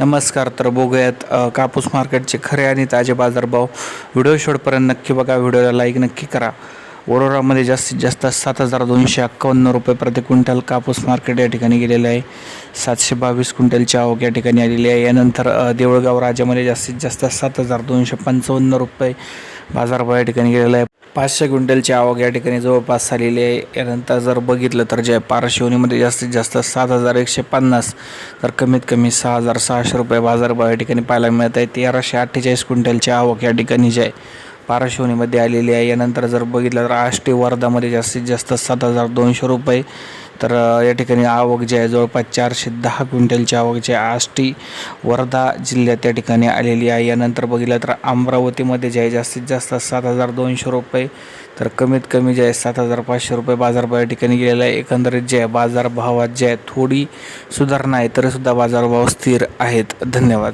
नमस्कार तर बघूयात कापूस मार्केटचे खरे आणि ताजे बाजारभाव व्हिडिओ शॉटपर्यंत नक्की बघा व्हिडिओला लाईक नक्की करा. वडोदरामध्ये जास्तीत जास्त सात हजार दोनशे अक्कावन्न रुपये प्रति क्विंटल कापूस मार्केट या ठिकाणी गेलेलं आहे. सातशे बावीस क्विंटलची आवक या ठिकाणी आलेली आहे. यानंतर देवळगाव देऊळगाव राज्यामध्ये जास्तीत जास्त सात हजार दोनशे पंचावन्न रुपये बाजारभाव या ठिकाणी गेलेला आहे. पाचशे क्विंटलची आवक या ठिकाणी जवळपास झालेली आहे. यानंतर जर बघितलं तर जे पारशिवनीमध्ये जास्तीत जास्त सात हजार एकशे पन्नास तर कमीत कमी सहा हजार सहाशे रुपये बाजारभाव या ठिकाणी पाहायला मिळत आहे. तेराशे अठ्ठेचाळीस क्विंटलची आवक या ठिकाणी जे आहे पारशिवनीमध्ये आलेली आहे. यानंतर जर बघितलं तर आष्टी वर्धामध्ये जास्तीत जास्त सात हजार दोनशे रुपये. तर या ठिकाणी आवक जी आहे जवळपास चारशे दहा क्विंटलची आवक जी आहे आष्टी वर्धा जिल्ह्यात या ठिकाणी आलेली आहे. यानंतर बघितलं तर अमरावतीमध्ये जे आहे जास्तीत जास्त सात हजार दोनशे रुपये. तर कमीत कमी जे आहे सात हजार पाचशे रुपये बाजारभाव या ठिकाणी गेलेला आहे. एकंदरीत जे आहे बाजारभावात जे आहे थोडी सुधारणा आहे तरीसुद्धा बाजारभाव स्थिर आहेत. धन्यवाद.